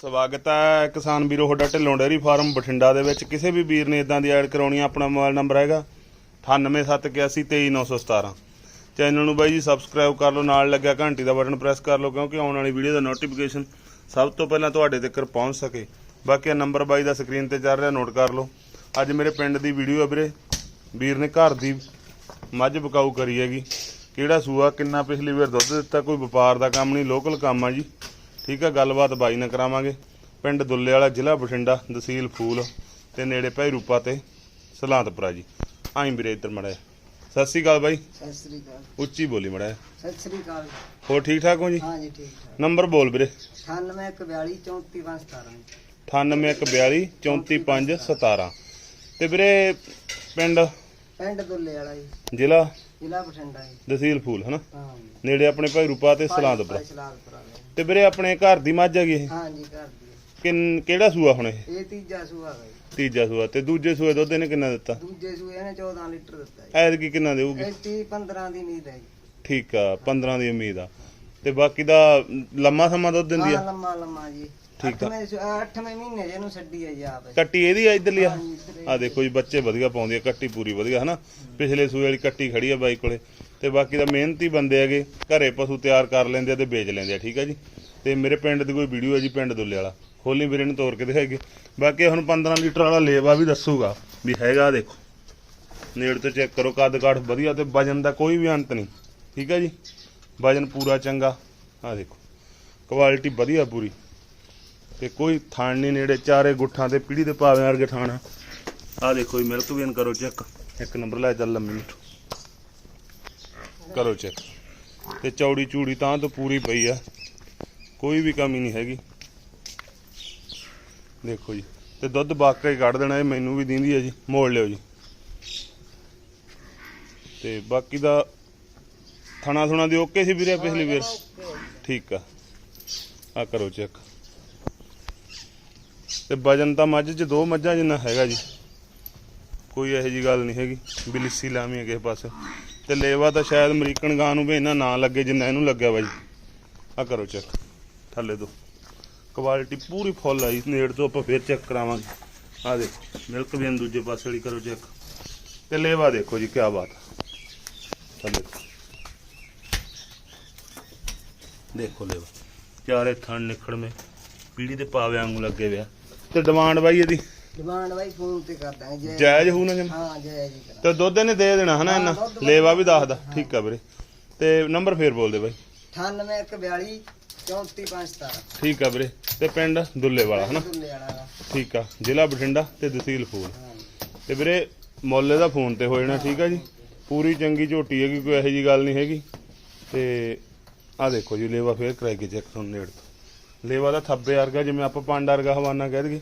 ਸਵਾਗਤ ਹੈ ਕਿਸਾਨ ਵੀਰੋ, ਤੁਹਾਡਾ ਢਿੱਲੋਂ ਡੇਅਰੀ ਫਾਰਮ ਬਠਿੰਡਾ ਦੇ ਵਿੱਚ। ਕਿਸੇ ਵੀ ਵੀਰ ਨੇ ਇਦਾਂ ਦੀ ਐਡ ਕਰਾਉਣੀ ਆ, ਆਪਣਾ ਮੋਬਾਈਲ ਨੰਬਰ ਹੈਗਾ 9871823917 ਚੈਨਲ ਨੂੰ ਬਾਈ ਜੀ ਸਬਸਕ੍ਰਾਈਬ ਕਰ ਲਓ, ਨਾਲ ਲੱਗਿਆ ਘੰਟੀ ਦਾ ਬਟਨ ਪ੍ਰੈਸ ਕਰ ਲਓ, ਕਿਉਂਕਿ ਆਉਣ ਵਾਲੀ ਵੀਡੀਓ ਦਾ ਨੋਟੀਫਿਕੇਸ਼ਨ ਸਭ ਤੋਂ ਪਹਿਲਾਂ ਤੁਹਾਡੇ ਤੱਕ ਪਹੁੰਚ ਸਕੇ। ਬਾਕੀ ਇਹ ਨੰਬਰ ਬਾਈ ਦਾ ਸਕਰੀਨ ਤੇ ਚੱਲ ਰਿਹਾ ਨੋਟ ਕਰ ਲਓ। ਅੱਜ ਮੇਰੇ ਪਿੰਡ ਦੀ ਵੀਡੀਓ ਹੈ ਵੀਰੇ। ਵੀਰ ਨੇ ਘਰ ਦੀ ਮੱਝ ਬਕਾਊ ਕਰੀ ਹੈਗੀ। ਕਿਹੜਾ ਸੂਆ, ਕਿੰਨਾ ਪਿਛਲੀ ਵਾਰ ਦੁੱਧ ਦਿੱਤਾ, ਕੋਈ ਵਪਾਰ ਦਾ ਕੰਮ ਨਹੀਂ ਲੋਕਲ ਕੰਮ ਆ ਜੀ। ਠੀਕ ਆ ਗੱਲਬਾਤ ਬਾਈ ਨਾਲ ਕਰਾਵਾਂਗੇ। ਪਿੰਡ ਦੁੱਲੇ ਵਾਲਾ ਜ਼ਿਲ੍ਹਾ ਬਠਿੰਡਾ ਤਹਿਸੀਲ ਫੂਲ ਤੇ ਨੇੜੇ ਭਾਈ ਰੂਪਾ ਤੇ ਸਲਾਂਤਪੁਰਾ ਜੀ। ਆਈ ਵੀਰੇ ਇੱਧਰ ਮੜਿਆ ਸਤਿ ਸ਼੍ਰੀ ਅਕਾਲ ਬਾਈ। ਸਤਿ ਸ੍ਰੀ ਅਕਾਲ। ਉੱਚੀ ਬੋਲੀ ਮੜਿਆ ਸਤਿ ਸ੍ਰੀ ਅਕਾਲ। ਹੋਰ ਠੀਕ ਠਾਕ ਹੋ ਜੀ? ਹਾਂ ਜੀ ਠੀਕ ਠਾਕ। ਨੰਬਰ ਬੋਲ ਵੀਰੇ। 98 41 34 17 9842 34517 ਤੇ ਵੀਰੇ ਪਿੰਡ ਪਿੰਡ ਦੁੱਲੇ ਵਾਲਾ ਜੀ। ਜ਼ਿਲ੍ਹਾ? ਜ਼ਿਲ੍ਹਾ ਬਠਿੰਡਾ ਜੀ। ਤਹਿਸੀਲ ਫੂਲ ਹਨਾ? ਹਾਂ ਜੀ। ਨੇੜੇ ਆਪਣੇ ਭਾਈ ਰੂਪਾ ਤੇ ਸਲਾਦਪੁਰਾ। ਵਾਲਾ ਜੀ। ਤੇ ਵੀਰੇ ਆਪਣੇ ਘਰ ਦੀ ਮੱਝ ਹੈਗੀ ਇਹ? ਹਾਂ ਜੀ ਘਰ ਦੀ। ਕਿੰਨ ਕਿਹੜਾ ਸੂਆ ਹੁਣ ਇਹ? ਇਹ ਤੀਜਾ ਸੂਆ ਹੈ ਜੀ। ਤੀਜਾ ਸੂਆ। ਤੇ ਦੂਜੇ ਸੂਏ ਦੁੱਧ ਇਹਨੇ ਕਿੰਨਾ ਦਿੱਤਾ? ਦੂਜੇ ਸੂਏ ਨੇ 14 ਲੀਟਰ ਦਿੱਤਾ ਜੀ। ਐਤਕੀ ਕਿੰਨਾ ਦੇਊਗੀ? ਇਹ 30 15 ਦੀ ਨੀਂਦ ਹੈ ਜੀ। ਠੀਕ ਆ 15 ਦੀ ਉਮੀਦ ਆ। ਤੇ ਬਾਕੀ ਦਾ ਲੰਮਾ ਸਮਾਂ ਦੁੱਧ ਦਿੰਦੀ ਹਾਂ ਆ ਲੰਮਾ ਲੰਮਾ ਜੀ। ਠੀਕ ਆ। 8ਵੇਂ 8ਵੇਂ ਮਹੀਨੇ ਜਿਹਨੂੰ ਛੱਡੀ ਹੈ ਜੀ ਆਪ। ਕੱਟੀ ਇਹਦੀ ਆ ਇਧਰਲੀ ਆ? ਇੱਧਰ ਇਹ- ਆ ਦੇਖੋ ਜੀ ਬੱਚੇ ਵਧੀਆ ਪਾਉਂਦੀ ਆ ਕੱਟੀ ਪੂਰੀ ਵਧੀਆ ਹਨਾ? ਪਿਛਲੇ ਸੂਏ ਵਾਲੀ ਕੱਟੀ ਖੜੀ ਆ ਬਾਈ ਕੋਲੇ। ਤੇ ਬਾਕੀ ਦਾ ਮਿਹਨਤੀ ਬੰਦੇ ਹੈਗੇ ਘਰੇ ਪਸ਼ੂ ਤਿਆਰ ਕਰ ਲੈਂਦੇ ਆ ਤੇ ਵੇਚ ਲੈਂਦੇ ਆ ਠੀਕ ਆ ਜੀ? ਤੇ ਮੇਰੇ ਪਿੰਡ ਦੀ ਕੋਈ ਵੀਡੀਓ ਹੈ ਜੀ ਪਿੰਡ ਦੁੱਲੇ ਵਾਲਾ। ਖੋਲੀ ਵੀਰੇ ਨੂੰ ਤੋੜ ਕੇ ਦਿਖਾਈਏ। ਬਾਕੀ ਹੁਣ 15 ਲੀਟਰ ਵਾਲਾ ਲੇਵਾ ਵੀ ਦੱਸੂਗਾ ਵੀ ਹੈਗਾ ਦੇਖੋ। ਨੇੜ ਤੋਂ ਚੈੱਕ ਕਰੋ ਕੱਦ ਕਾਠ ਵਧੀਆ ਤੇ ਵਜਨ ਦਾ ਕੋਈ ਵੀ ਅੰਤ ਨਹੀਂ ਠੀਕ ਆ ਜੀ? ਵਜਨ ਪੂਰਾ ਚੰਗਾ ਆ ਦੇਖੋ। ਕੁਆਲਿਟੀ ਵਧੀਆ ਪੂਰੀ। ਤੇ ਕੋਈ ਥਾਣ ਨਹੀਂ ਨੇੜੇ ਚਾਰੇ ਗੁੱਠਾਂ ਤੇ ਪੀੜੀ ਦੇ ਪਾਵੇਂ ਵਰਗੇ ਥਾਣ ਆ। ਦੇਖੋ ਜੀ ਮਿਲਕ ਵੀਨ ਕਰੋ ਚੈੱਕ। ਇੱਕ ਨੰਬਰ ਲੈ ਚੱਲ ਲੰਮੀ। ਕਰੋ ਚੈੱਕ। ਤੇ ਚੌੜੀ ਚੂੜੀ ਤਾਂ ਤੋਂ ਪੂਰੀ ਪਈ ਆ। ਕੋਈ ਵੀ ਕਮੀ ਨਹੀਂ ਹੈਗੀ। ਦੇਖੋ ਜੀ ਤੇ ਦੁੱਧ ਬਾਕਾ ਹੀ ਕੱਢ ਦੇਣਾ ਇਹ ਮੈਨੂੰ ਵੀ ਦਿੰਦੀ ਹੈ ਜੀ। ਮੋੜ ਲਿਓ ਜੀ। ਤੇ ਬਾਕੀ ਦਾ ਥਣਾ ਥੁਣਾ ਦੀ ਓਕੇ ਸੀ ਵੀਰੇ ਪਿਛਲੀ ਵਾਰ? ਠੀਕ ਆ। ਆ ਕਰੋ ਚੈੱਕ। ਤੇ ਵਜਨ ਤਾਂ ਮੱਝ 'ਚ ਦੋ ਮੱਝਾਂ ਜਿੰਨਾ ਹੈਗਾ ਜੀ। ਕੋਈ ਇਹੋ ਜੀ ਗੱਲ ਨਹੀਂ ਹੈਗੀ, ਵੀ ਲਿੱਸੀ ਲਾਵੀਂ ਹੈ ਕਿਸੇ ਪਾਸੇ ਤੇ ਲੇਵਾ ਤਾਂ ਸ਼ਾਇਦ ਅਮਰੀਕਨ ਗਾਂ ਨੂੰ ਵੀ ਇੰਨਾ ਨਾ ਲੱਗੇ ਜਿੰਨਾ ਇਹਨੂੰ ਲੱਗਿਆ ਵਾ ਜੀ। ਆ ਕਰੋ ਚੈੱਕ ਥੱਲੇ ਤੋਂ ਕੁਆਲਿਟੀ ਪੂਰੀ ਫੁੱਲ ਆਈ ਨੇੜ ਤੋਂ ਆਪਾਂ ਫੇਰ ਚੈੱਕ ਕਰਾਵਾਂਗੇ। ਆ ਦੇਖੋ ਮਿਲਕ ਵੀ ਦੂਜੇ ਪਾਸੇ ਵਾਲੀ ਕਰੋ ਚੈੱਕ ਤੇ ਲੇਵਾ ਦੇਖੋ ਜੀ ਕੀ ਬਾਤ। ਥੱਲੇ ਦੇਖੋ ਲੇਵਾ, ਚਾਰੇ ਥਣ ਮੇ ਪੀੜੀ ਦੇ ਪਾਵੇ ਵਾਂਗੂ ਲੱਗੇ ਵਿਆ ਤੇ ਡਿਮਾਂਡ ਬਾਈ ਇਹਦੀ? ਡਿਮਾਂਡ ਬਾਈ ਫੋਨ ਤੇ ਕਰ ਦਾਂਗੇ ਜੈ ਜਾਇਜ਼ ਹੋਊ ਨਾ ਜਮ ਹਾਂ ਜੈ ਜੀ ਕਰਾਂ ਤੇ ਦੁੱਧ ਇਹਨੇ ਦੇ ਦੇਣਾ ਹਨਾ ਹਾਂ, ਇਹਨਾਂ ਦੁੱਧ ਲੇਵਾ ਵੀ ਦੱਸਦਾ। ਠੀਕ ਆ ਵੀਰੇ। ਤੇ ਨੰਬਰ ਫੇਰ ਬੋਲ ਦੇ ਬਾਈ। 98 41 34 17 ਠੀਕ ਆ ਵੀਰੇ। ਤੇ ਪਿੰਡ ਦੁੱਲੇ ਵਾਲਾ ਹਨਾ? ਦੁੱਲੇ ਵਾਲਾ ਦਾ ਠੀਕ ਆ। ਜ਼ਿਲ੍ਹਾ ਬਠਿੰਡਾ ਤੇ ਤਹਿਸੀਲ ਫੂਲ। ਹਾਂ। ਤੇ ਵੀਰੇ ਮੁੱਲ ਦਾ ਫੋਨ ਤੇ ਹੋ ਜਾਣਾ ਠੀਕ ਆ ਜੀ? ਪੂਰੀ ਚੰਗੀ ਝੋਟੀ ਹੈਗੀ ਕੋਈ ਇਹੋ ਜੀ ਗੱਲ ਨਹੀਂ ਹੈਗੀ। ਤੇ ਆ ਦੇਖੋ ਜੀ ਲੇਵਾ ਫੇਰ ਕਰਾਈ ਕੇ ਚੈੱਕ ਤੁਹਾਨੂੰ ਨੇੜ ਤੋਂ। ਲੇਵਾ ਦਾ ਥੱਬੇ ਵਰਗਾ, ਜਿਵੇਂ ਆਪਾਂ ਪੰਡ ਵਰਗਾ ਹਵਾਨਾ ਕਹਿ ਦਈਏ,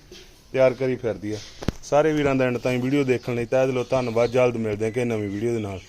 ਤਿਆਰ ਕਰੀ ਫਿਰਦੀ ਆ। ਸਾਰੇ ਵੀਰਾਂ ਦਾ ਐਂਡ ਤਾਈਂ ਵੀਡੀਓ ਦੇਖਣ ਲਈ ਤਹਿ ਦਿਲੋਂ ਧੰਨਵਾਦ, ਜਲਦ ਮਿਲਦੇ ਹਾਂ ਕਿ ਨਵੀਂ ਵੀਡੀਓ ਦੇ ਨਾਲ।